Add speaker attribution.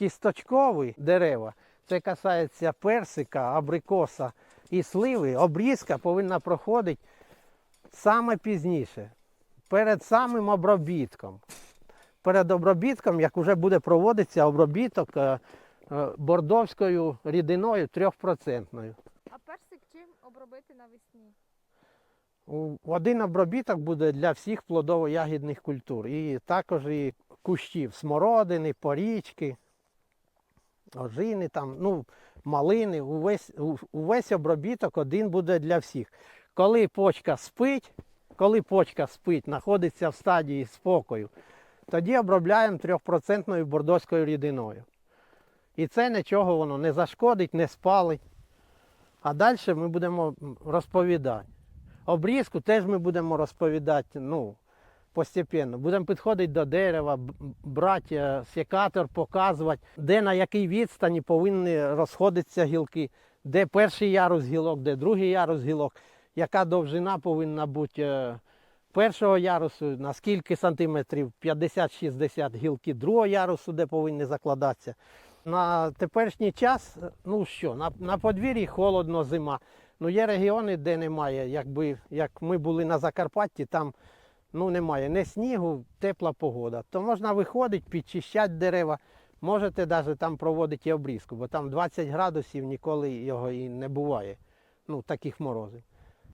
Speaker 1: кісточкові дерева, це касається персика, абрикоса і сливи, обрізка повинна проходити саме пізніше, перед самим обробітком. Перед обробітком, як вже буде проводитися обробіток е, е, бордовською рідиною 3%.
Speaker 2: А персик чим обробити навесні?
Speaker 1: Один обробіток буде для всіх плодово-ягідних культур. І також і кущів смородини, порічки, ожини, там, ну, малини. Увесь, увесь обробіток один буде для всіх. Коли почка спить, коли почка спить, знаходиться в стадії спокою, тоді обробляємо 3% бордоською рідиною. І це нічого воно не зашкодить, не спалить. А далі ми будемо розповідати. Обрізку теж ми будемо розповідати ну, постепенно. Будемо підходити до дерева, брати секатор, показувати, де на якій відстані повинні розходитися гілки, де перший ярус гілок, де другий ярус гілок, яка довжина повинна бути е, першого ярусу, на скільки сантиметрів, 50-60 гілки другого ярусу, де повинні закладатися. На теперішній час, е, ну що, на, на подвір'ї холодно, зима. Ну, є регіони, де немає, якби як ми були на Закарпатті, там ну, немає ні снігу, тепла погода. То можна виходити, підчищати дерева. Можете навіть там проводити і обрізку, бо там 20 градусів ніколи його і не буває. Ну, таких морозів.